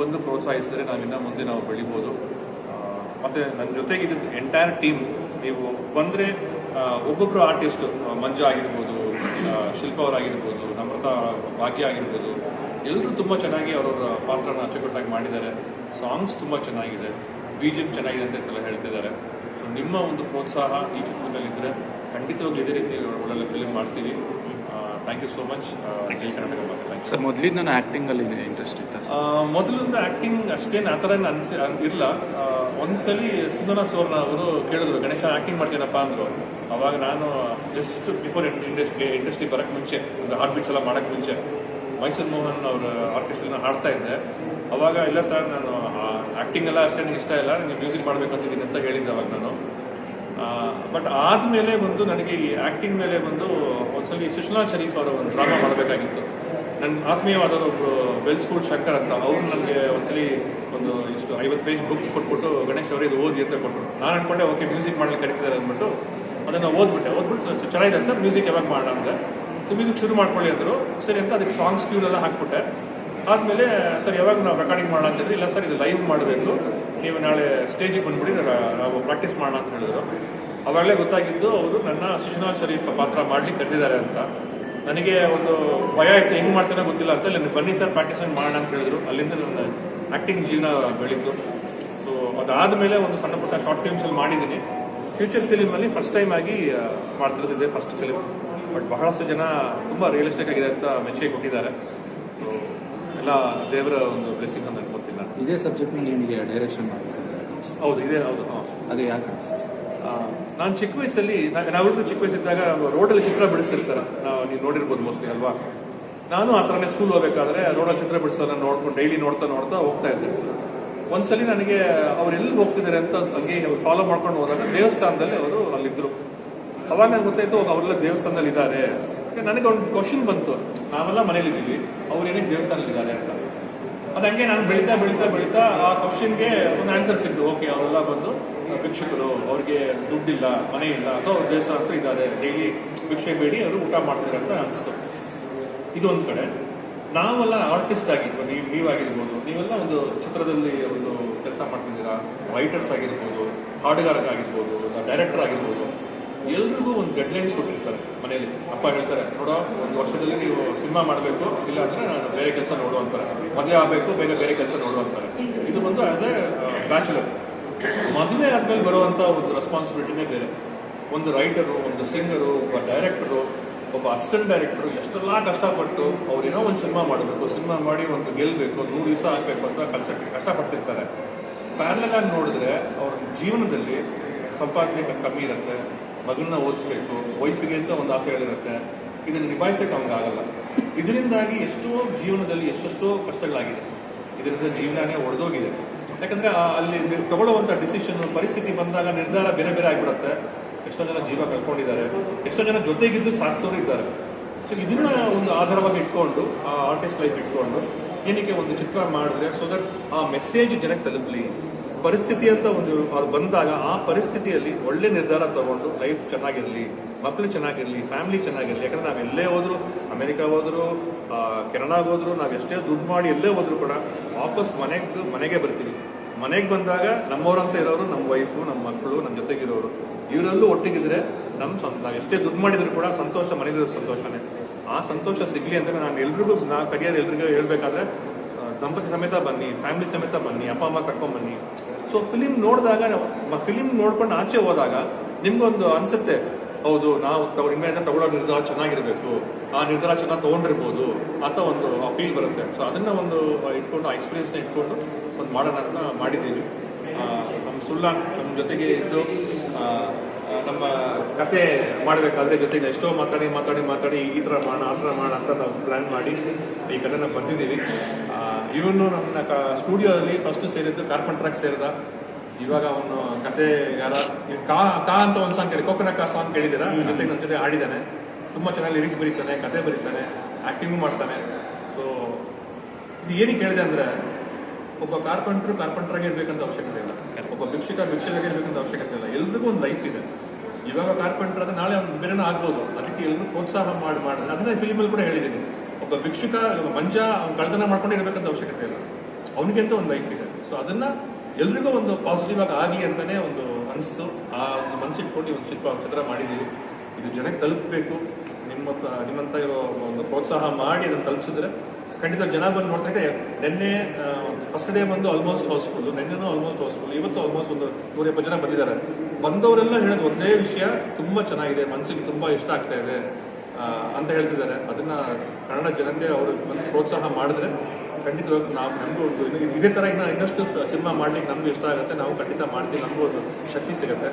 ಬಂದು ಪ್ರೋತ್ಸಾಹಿಸಿದ್ರೆ ನಾವಿನ್ನ ಮುಂದೆ ನಾವು ಬೆಳಿಬೋದು. ಮತ್ತು ನನ್ನ ಜೊತೆಗೆ ಇದು ಎಂಟೈರ್ ಟೀಮ್ ನೀವು ಬಂದರೆ ಒಬ್ಬೊಬ್ಬರು ಆರ್ಟಿಸ್ಟ್ ಮಂಜು ಆಗಿರ್ಬೋದು ಶಿಲ್ಪ ಅವರಾಗಿರ್ಬೋದು ನಮ್ರತಾ ಭಾಗ್ಯ ಆಗಿರ್ಬೋದು ಎಲ್ಲರೂ ತುಂಬ ಚೆನ್ನಾಗಿ ಅವರವರ ಪಾತ್ರನ ಅಚ್ಚುಕಟ್ಟಾಗಿ ಮಾಡಿದ್ದಾರೆ. ಸಾಂಗ್ಸ್ ತುಂಬ ಚೆನ್ನಾಗಿದೆ. ಬಿ ಜಿ ಚೆನ್ನಾಗಿದೆ ಅಂತ ಎಲ್ಲ ಹೇಳ್ತಿದ್ದಾರೆ. ಸೊ ನಿಮ್ಮ ಒಂದು ಪ್ರೋತ್ಸಾಹ ಈ ಚಿತ್ರದಲ್ಲಿದ್ದರೆ ಖಂಡಿತವಾಗ್ಲೂ ಇದೇ ರೀತಿ ಒಳ್ಳೊಳ್ಳೆ ಫಿಲ್ಮ್ ಮಾಡ್ತೀವಿ. Thank you so much sir ಮೊದಲಿಂದ ನಾನು ಆ್ಯಕ್ಟಿಂಗಲ್ಲಿ ಇಂಟ್ರೆಸ್ಟ್ ಇತ್ತು ಸರ್ ಮೊದಲಿಂದ ಆ್ಯಕ್ಟಿಂಗ್ ಅಷ್ಟೇನು ಆ ಥರ ಅನ್ಸಿ ಇರಲ್ಲ ಒಂದ್ಸಲಿ ಸುಂದರನಾಥ್ ಸೋರ್ನ ಅವರು ಕೇಳಿದ್ರು ಗಣೇಶ ಆಕ್ಟಿಂಗ್ ಮಾಡ್ತೀನಪ್ಪ ಅಂದ್ರು. ಅವಾಗ ನಾನು ಜಸ್ಟ್ ಬಿಫೋರ್ ಇಂಡಸ್ಟ್ರಿ ಇಂಡಸ್ಟ್ರಿ ಬರಕ್ಕೆ ಮುಂಚೆ ಒಂದು ಹಾರ್ಟ್ ಬೀಟ್ಸ್ ಎಲ್ಲ ಮಾಡೋಕ್ಕೆ ಮುಂಚೆ ಮೈಸೂರು ಮೋಹನ್ ಅವರ ಆರ್ಕೆಸ್ಟ್ರಿನ ಹಾಡ್ತಾ ಇದ್ದೆ. ಅವಾಗ ಇಲ್ಲ ಸರ್ ನಾನು ಆಕ್ಟಿಂಗ್ ಎಲ್ಲ ಅಷ್ಟೇ ನನಗೆ ಇಷ್ಟ ಇಲ್ಲ ನನಗೆ ಮ್ಯೂಸಿಕ್ ಮಾಡ್ಬೇಕಂತಿದ್ದೀನಿ ಅಂತ ಹೇಳಿದ್ದೆ ಅವಾಗ ನಾನು. ಬಟ್ ಆದಮೇಲೆ ಬಂದು ನನಗೆ ಈ ಆಕ್ಟಿಂಗ್ ಮೇಲೆ ಬಂದು ಒಂದ್ಸಲಿ ಸುಷ್ಮಾ ಶರೀಫ್ ಅವರ ಒಂದು ಡ್ರಾಮಾ ಮಾಡಬೇಕಾಗಿತ್ತು. ನನ್ನ ಆತ್ಮೀಯವಾದವರು ಒಬ್ರು ಬೆಲ್ ಸ್ಕೂಲ್ ಶಂಕರ್ ಅಂತ, ಅವರು ನನಗೆ ಒಂದ್ಸಲಿ ಒಂದು ಇಷ್ಟು ಐವತ್ತು ಪೇಜ್ ಬುಕ್ ಕೊಟ್ಬಿಟ್ಟು, ಗಣೇಶ್ ಅವರು, ಇದು ಓದಿ ಅಂತ ಕೊಟ್ಟರು ನಾನು ಅನ್ಕೊಂಡೆ, ಓಕೆ ಮ್ಯೂಸಿಕ್ ಮಾಡಲಿಕ್ಕೆ ಕರಿತಿದ್ದಾರೆ ಅಂದ್ಬಿಟ್ಟು, ಅದನ್ನು ಓದ್ಬಿಟ್ಟೆ. ಓದ್ಬಿಟ್ಟು ಚೆನ್ನಾಗಿದೆ ಸರ್ ಮ್ಯೂಸಿಕ್ ಯಾವಾಗ ಮಾಡೋಣ ಅಂತ. ಮ್ಯೂಸಿಕ್ ಶುರು ಮಾಡ್ಕೊಳ್ಳಿ ಅಂದರು. ಸರಿ ಅಂತ ಅದಕ್ಕೆ ಸಾಂಗ್ಸ್ ಕ್ಯೂನೆಲ್ಲ ಹಾಕ್ಬಿಟ್ಟೆ. ಆದಮೇಲೆ, ಸರ್, ಯಾವಾಗ ನಾವು ರೆಕಾರ್ಡಿಂಗ್ ಮಾಡೋಣ ಅಂತಂದ್ರೆ ಇಲ್ಲ, ಸರ್, ಇದು ಲೈವ್ ಮಾಡಬೇಕು ನೀವು ನಾಳೆ ಸ್ಟೇಜಿಗೆ ಬಂದ್ಬಿಡಿ ನಾವು ಪ್ರಾಕ್ಟೀಸ್ ಮಾಡೋಣ ಅಂತ ಹೇಳಿದ್ರು. ಅವಾಗಲೇ ಗೊತ್ತಾಗಿದ್ದು, ಅವರು ನನ್ನ ಸುಷ್ನಾಥ್ ಶರೀಫ್ ಪಾತ್ರ ಮಾಡ್ಲಿಕ್ಕೆ ಕರೆದಿದ್ದಾರೆ ಅಂತ. ನನಗೆ ಒಂದು ಭಯ ಆಯ್ತು ಹೆಂಗ್ ಮಾಡ್ತಾನೆ ಗೊತ್ತಿಲ್ಲ ಅಂತ. ಇಲ್ಲಿ, ಬನ್ನಿ, ಸರ್ ಪ್ರಾಕ್ಟೀಸ್ ಮಾಡೋಣ ಅಂತ ಹೇಳಿದ್ರು. ಅಲ್ಲಿಂದ ನನ್ನ ಆಕ್ಟಿಂಗ್ ಜೀವನ ಬೆಳೀತು. ಸೊ ಅದಾದಮೇಲೆ ಒಂದು ಸಣ್ಣ ಪುಟ್ಟ ಶಾರ್ಟ್ ಫಿಲ್ಮ್ಸ್ ಅಲ್ಲಿ ಮಾಡಿದ್ದೀನಿ. ಫ್ಯೂಚರ್ ಫಿಲಿಮ್ ಅಲ್ಲಿ ಫಸ್ಟ್ ಟೈಮ್ ಆಗಿ ಮಾಡ್ತಿರ್ತಿದ್ದೆ ಫಸ್ಟ್ ಫಿಲಿಮ್ ಬಟ್ ಬಹಳಷ್ಟು ಜನ ತುಂಬಾ ರಿಯಲಿಸ್ಟಿಕ್ ಆಗಿದೆ ಅಂತ ಮೆಚ್ಚುಗೆ ಕೊಟ್ಟಿದ್ದಾರೆ. ಸೊ ಎಲ್ಲ ದೇವರ ಒಂದು ಬ್ಲೆಸ್ಸಿಂಗ್ ಅಂತ ಅನ್ಕೋತೀನಿ ನಾನು. ಇದೇ ಸಬ್ಜೆಕ್ಟ್ ನಿಮಗೆ ಡೈರೆಕ್ಷನ್ ಮಾಡಬೇಕು. ಹೌದು ಇದೇ ಹೌದು ಹಾಂ. ಅದು ಯಾಕೆ ಅನಿಸ್ತು ನಾನು ಚಿಕ್ಕ ವಯಸ್ಸಲ್ಲಿ ನಾವೆಲ್ಲರೂ ಚಿಕ್ಕ ವಯಸ್ಸಿದ್ದಾಗ ರೋಡಲ್ಲಿ ಚಿತ್ರ ಬಿಡಿಸ್ತಿರ್ತಾರೆ. ನಾವು ನೀವು ನೋಡಿರ್ಬೋದು ಮೋಸ್ಟ್ಲಿ ಅಲ್ವಾ? ನಾನು ಆ ಥರನೇ ಸ್ಕೂಲ್ ಹೋಗ್ಬೇಕಾದ್ರೆ ರೋಡಲ್ಲಿ ಚಿತ್ರ ಬಿಡಿಸೋದನ್ನ ನೋಡ್ಕೊಂಡು ಡೈಲಿ ನೋಡ್ತಾ ನೋಡ್ತಾ ಹೋಗ್ತಾ ಇದ್ದೆ. ಒಂದ್ಸಲಿ ನನಗೆ ಅವ್ರು ಎಲ್ಲಿ ಹೋಗ್ತಿದ್ದಾರೆ ಅಂತ ಹಂಗೆ ಫಾಲೋ ಮಾಡ್ಕೊಂಡು ಹೋದಾಗ ದೇವಸ್ಥಾನದಲ್ಲಿ ಅವರು ಅಲ್ಲಿದ್ದರು ಅವಾಗ ನನಗೆ ಗೊತ್ತಾಯ್ತು ಅವರೆಲ್ಲ ದೇವಸ್ಥಾನದಲ್ಲಿ ಇದ್ದಾರೆ ನನಗೆ ಒಂದು ಕ್ವಶನ್ ಬಂತು. ನಾವೆಲ್ಲ ಮನೇಲಿದ್ದೀವಿ ಅವ್ರು ಏನಕ್ಕೆ ದೇವಸ್ಥಾನದಲ್ಲಿದ್ದಾರೆ ಅಂತ. ಅದು ಹಂಗೆ ನಾನು ಬೆಳೀತಾ ಬೆಳೀತಾ ಬೆಳೀತಾ ಆ ಕ್ವಶನ್ಗೆ ಒಂದು ಆನ್ಸರ್ ಸಿಕ್ತು ಓಕೆ ಅವರೆಲ್ಲ ಬಂದು ಭಿಕ್ಷುಕರು, ಅವ್ರಿಗೆ ದುಡ್ಡಿಲ್ಲ, ಮನೆ ಇಲ್ಲ, ಸೊ ಅವ್ರು ದೇವಸ್ಥಾನ ಅಂತ ಇದ್ದಾರೆ. ಡೈಲಿ ಭಿಕ್ಷೆ ಬೇಡಿ, ಅವರು ಊಟ ಮಾಡ್ತಿದ್ದಾರೆ ಅಂತ ಅನಿಸ್ತು. ಇದೊಂದು ಕಡೆ. ನಾವೆಲ್ಲ ಆರ್ಟಿಸ್ಟ್ ಆಗಿರ್ಬೋದು ನೀವು, ನೀವಾಗಿರ್ಬೋದು, ನೀವೆಲ್ಲ ಒಂದು ಚಿತ್ರದಲ್ಲಿ ಒಂದು ಕೆಲಸ ಮಾಡ್ತಿದ್ದೀರಾ ರೈಟರ್ಸ್ ಆಗಿರ್ಬೋದು, ಹಾಡುಗಾರರಾಗಿರ್ಬೋದು ಡೈರೆಕ್ಟರ್ ಆಗಿರ್ಬೋದು ಎಲ್ರಿಗೂ ಒಂದು ಡೆಡ್ಲೈನ್ಸ್ ಕೊಟ್ಟಿರ್ತಾರೆ ಮನೆಯಲ್ಲಿ. ಅಪ್ಪ ಹೇಳ್ತಾರೆ, ನೋಡೋ, ಒಂದು ವರ್ಷದಲ್ಲಿ ನೀವು ಸಿನಿಮಾ ಮಾಡಬೇಕು, ಇಲ್ಲ ಅಂದ್ರೆ ನಾನು ಬೇರೆ ಕೆಲಸ ನೋಡು ಅಂತಾರೆ. ಮದುವೆ ಆಗಬೇಕು, ಬೇಗ ಬೇರೆ ಕೆಲಸ ನೋಡು ಅಂತಾರೆ. ಇದು ಬಂದು ಆಸ್ ಎ ಬ್ಯಾಚುಲರ್ ಮದುವೆ ಆದ್ಮೇಲೆ ಬರುವಂತ ಒಂದು ರೆಸ್ಪಾನ್ಸಿಬಿಲಿಟಿನೇ ಬೇರೆ. ಒಂದು ರೈಟರು ಒಂದು ಸಿಂಗರು ಒಬ್ಬ ಡೈರೆಕ್ಟರು ಒಬ್ಬ ಅಸಿಸ್ಟೆಂಟ್ ಡೈರೆಕ್ಟರ್ ಎಷ್ಟೆಲ್ಲ ಕಷ್ಟಪಟ್ಟು ಅವ್ರೇನೋ ಒಂದು ಸಿನಿಮಾ ಮಾಡಬೇಕು, ಸಿನಿಮಾ ಮಾಡಿ ಒಂದು ಗೆಲ್ಲಬೇಕು ನೂರು ದಿವಸ ಆಗಬೇಕು ಅಂತ ಕಷ್ಟ ಕಷ್ಟಪಡ್ತಿರ್ತಾರೆ. ಪ್ಯಾರಲಲ್ ಆಗಿ ನೋಡಿದ್ರೆ ಅವ್ರ ಜೀವನದಲ್ಲಿ ಸಂಪಾದನೆ ಕಮ್ಮಿ ಇರುತ್ತೆ. ಮಗನ್ನ ಓದಿಸ್ಬೇಕು ವೈಫಿಗೆ ಅಂತ ಒಂದು ಆಸೆಗಳಿರುತ್ತೆ ಇದನ್ನು ನಿಭಾಯಿಸೋಕೆ ಆಗಲ್ಲ. ಇದರಿಂದಾಗಿ ಎಷ್ಟೋ ಜೀವನದಲ್ಲಿ ಎಷ್ಟೆಷ್ಟೋ ಕಷ್ಟಗಳಾಗಿದೆ. ಇದರಿಂದ ಜೀವನನೇ ಒಡೆದೋಗಿದೆ. ಯಾಕಂದರೆ ಅಲ್ಲಿ ತಗೊಳ್ಳುವಂಥ ಡಿಸಿಷನ್ ಪರಿಸ್ಥಿತಿ ಬಂದಾಗ ನಿರ್ಧಾರ ಬೇರೆ ಬೇರೆ ಆಗಿಬಿಡುತ್ತೆ. ಎಷ್ಟೋ ಜನ ಜೀವ ಕಳ್ಕೊಂಡಿದ್ದಾರೆ. ಎಷ್ಟೋ ಜನ ಜೊತೆಗಿದ್ದು ಸಾಧಿಸೋರು ಇದ್ದಾರೆ. ಸೊ ಇದನ್ನ ಒಂದು ಆಧಾರವಾಗಿ ಇಟ್ಕೊಂಡು, ಆ ಆರ್ಟಿಸ್ಟ್ ಲೈಫ್ ಇಟ್ಕೊಂಡು, ಏನಕ್ಕೆ ಒಂದು ಚಿತ್ರ ಮಾಡಿದ್ರೆ ಸೊ ದಟ್ ಆ ಮೆಸೇಜ್ ಜನಕ್ಕೆ ತಲುಪಲಿ. ಪರಿಸ್ಥಿತಿ ಅಂತ ಒಂದು ಅದು ಬಂದಾಗ ಆ ಪರಿಸ್ಥಿತಿಯಲ್ಲಿ ಒಳ್ಳೆ ನಿರ್ಧಾರ ತಗೊಂಡು ಲೈಫ್ ಚೆನ್ನಾಗಿರಲಿ ಮಕ್ಕಳು ಚೆನ್ನಾಗಿರಲಿ ಫ್ಯಾಮಿಲಿ ಚೆನ್ನಾಗಿರಲಿ. ಯಾಕಂದ್ರೆ ನಾವು ಎಲ್ಲೇ ಹೋದ್ರು, ಅಮೆರಿಕ ಹೋದ್ರು ಕೆನಡಾ ಹೋದ್ರು, ನಾವು ಎಷ್ಟೇ ದುಡ್ಡು ಮಾಡಿ ಎಲ್ಲೇ ಹೋದ್ರು ಕೂಡ ವಾಪಸ್ ಮನೆಗೆ ಮನೆಗೆ ಬರ್ತೀವಿ. ಮನೆಗೆ ಬಂದಾಗ ನಮ್ಮವರಂತ ಇರೋರು ನಮ್ಮ ವೈಫು ನಮ್ಮ ಮಕ್ಕಳು ನಮ್ಮ ಜೊತೆಗಿರೋರು, ಇವರಲ್ಲೂ ಒಟ್ಟಿಗಿದ್ರೆ ನಮ್ಮ ಸ್ವಂತ ನಾವು ಎಷ್ಟೇ ದುಡ್ಡು ಮಾಡಿದ್ರು ಕೂಡ ಸಂತೋಷ ಮನೆಗಿರೋ ಸಂತೋಷನೇ. ಆ ಸಂತೋಷ ಸಿಗ್ಲಿ ಅಂತ ನಾನು ಎಲ್ರಿಗೂ ನಾ ಕರಿಯರ್ ಎಲ್ರಿಗೂ ಹೇಳ್ಬೇಕಾದ್ರೆ ದಂಪತಿ ಸಮೇತ ಬನ್ನಿ ಫ್ಯಾಮಿಲಿ ಸಮೇತ ಬನ್ನಿ, ಅಪ್ಪ, ಅಮ್ಮ ಕರ್ಕೊಂಡ್ ಬನ್ನಿ. ಸೊ ಫಿಲಿಮ್ ನೋಡಿದಾಗ ಫಿಲಿಮ್ ನೋಡ್ಕೊಂಡು ಆಚೆ ಹೋದಾಗ ನಿಮ್ಗೊಂದು ಅನ್ಸುತ್ತೆ, ಹೌದು, ನಾವು ತಗೊ ಇನ್ಮೇಲಿಂದ ತಗೊಳ್ಳೋ ನಿರ್ಧಾರ ಚೆನ್ನಾಗಿರ್ಬೇಕು, ಆ ನಿರ್ಧಾರ ಚೆನ್ನಾಗಿ ತಗೊಂಡಿರ್ಬೋದು ಅಂತ ಒಂದು ಫೀಲ್ ಬರುತ್ತೆ. ಸೊ ಅದನ್ನ ಒಂದು ಇಟ್ಕೊಂಡು, ಆ ಎಕ್ಸ್ಪೀರಿಯನ್ಸ್ನ ಇಟ್ಕೊಂಡು ಒಂದು ಮಾಡೋಣ ಅಂತ ಮಾಡಿದ್ದೀವಿ. ನಮ್ಮ ಸುಲ್ಲಾನ್ ನಮ್ಮ ಜೊತೆಗೆ ಇದ್ದು ನಮ್ಮ ಕತೆ ಮಾಡಬೇಕಾದ್ರೆ ಜೊತೆಗೆ ಎಷ್ಟೋ ಮಾತಾಡಿ ಮಾತಾಡಿ ಮಾತಾಡಿ ಈ ಥರ ಮಾಡೋಣ ಆ ಥರ ಮಾಡೋಣ ಅಂತ ನಾವು ಪ್ಲ್ಯಾನ್ ಮಾಡಿ ಈ ಕಥೆನ ಬಂದಿದ್ದೀವಿ. ಇವನು ನನ್ನ ಕ ಸ್ಟುಡಿಯೋದಲ್ಲಿ ಫಸ್ಟ್ ಸೇರಿದ್ದು ಕಾರ್ಪೆಂಟ್ರಾಗಿ ಸೇರಿದ. ಇವಾಗ ಅವನು ಕತೆಗಾರ ಕಾ ಕಾ ಅಂತ ಒಂದು ಸಾಂಗ್ ಕೇಳಿ ಕೋಕನಕ್ಕ ಸಾಂಗ್ ಕೇಳಿದ್ದೀರಾ? ಜೊತೆಗೆ ನನ್ನ ಜೊತೆ ಆಡಿದ್ದಾನೆ ತುಂಬ ಚೆನ್ನಾಗಿ ಲಿರಿಕ್ಸ್ ಬರೀತಾನೆ ಕತೆ ಬರೀತಾನೆ ಆ್ಯಕ್ಟಿಂಗು ಮಾಡ್ತಾನೆ. ಸೊ ಇದು ಏನಕ್ಕೆ ಹೇಳಿದೆ ಅಂದ್ರೆ ಒಬ್ಬ ಕಾರ್ಪೆಂಟ್ರು ಕಾರ್ಪೆಂಟ್ರಾಗೆ ಇರಬೇಕಂತ ಅವಶ್ಯಕತೆ ಇಲ್ಲ. ಒಬ್ಬ ಭಿಕ್ಷಕ ಭಿಕ್ಷಕಾಗಿ ಇರಬೇಕಂತ ಅವಶ್ಯಕತೆ ಇಲ್ಲ. ಎಲ್ರಿಗೂ ಒಂದು ಲೈಫ್ ಇದೆ. ಇವಾಗ ಕಾರ್ಪೆಂಟರ್ ಆದ್ರೆ ನಾಳೆ ಒಂದು ಬೇರೆನ ಆಗ್ಬೋದು. ಅದಕ್ಕೆ ಎಲ್ರು ಪ್ರೋತ್ಸಾಹ ಮಾಡಿ ಮಾಡಿದ್ರೆ ಅದನ್ನ ಫಿಲ್ಮಲ್ಲಿ ಕೂಡ ಹೇಳಿದ್ದೀನಿ. ಒಬ್ಬ ಭಿಕ್ಷುಕ ಇವಾಗ ಮಂಜ ಅವ್ನು ಕಳ್ತನ ಮಾಡ್ಕೊಂಡು ಇರಬೇಕಂತ ಅವಶ್ಯಕತೆ ಇಲ್ಲ. ಅವನಿಗೆ ಅಂತ ಒಂದು ಲೈಫ್ ಇದೆ. ಸೊ ಅದನ್ನ ಎಲ್ರಿಗೂ ಒಂದು ಪಾಸಿಟಿವ್ ಆಗಿ ಆಗಲಿ ಅಂತಾನೆ ಒಂದು ಅನಿಸ್ತು. ಆ ಒಂದು ಮನಸ್ಸಿಟ್ಕೊಂಡು ಒಂದು ಶಿಲ್ಪ ಚಿತ್ರ ಮಾಡಿದ್ದೀವಿ ಇದು ಜನಕ್ಕೆ ತಲುಪಬೇಕು. ನಿಮ್ಮ ನಿಮ್ಮಂತ ಇರೋ ಒಂದು ಪ್ರೋತ್ಸಾಹ ಮಾಡಿ ಅದನ್ನು ತಲುಪಿಸಿದ್ರೆ ಖಂಡಿತ ಜನ ಬಂದು ನೋಡ್ತಾರೆ ನಿನ್ನೆ ಫಸ್ಟ್ ಡೇ ಬಂದು ಆಲ್ಮೋಸ್ಟ್ ಹೌಸ್ಫುಲ್ ನಿನ್ನೆನೂ ಆಲ್ಮೋಸ್ಟ್ ಹೌಸ್ಫುಲ್ ಇವತ್ತು ಆಲ್ಮೋಸ್ಟ್ ಒಂದು ನೂರ ಎಪ್ಪತ್ತು ಜನ ಬಂದಿದ್ದಾರೆ. ಬಂದವರೆಲ್ಲ ಹೇಳೋದು ಒಂದೇ ವಿಷಯ, ತುಂಬ ಚೆನ್ನಾಗಿದೆ ಮನಸ್ಸಿಗೆ ತುಂಬ ಇಷ್ಟ ಆಗ್ತಾ ಇದೆ ಅಂತ ಹೇಳ್ತಿದ್ದಾರೆ. ಅದನ್ನ ಕನ್ನಡ ಜನತೆ ಅವರು ಬಂದು ಪ್ರೋತ್ಸಾಹ ಮಾಡಿದ್ರೆ ಖಂಡಿತವಾಗಿ ನಾವು ನಮಗೂ ಇದೇ ಥರ ಇನ್ನು ಇನ್ನಷ್ಟು ಸಿನಿಮಾ ಮಾಡ್ಲಿಕ್ಕೆ ನಮಗೂ ಇಷ್ಟ ಆಗುತ್ತೆ. ನಾವು ಖಂಡಿತ ಮಾಡ್ತೀವಿ. ನಮಗೂ ಒಂದು ಶಕ್ತಿ ಸಿಗುತ್ತೆ.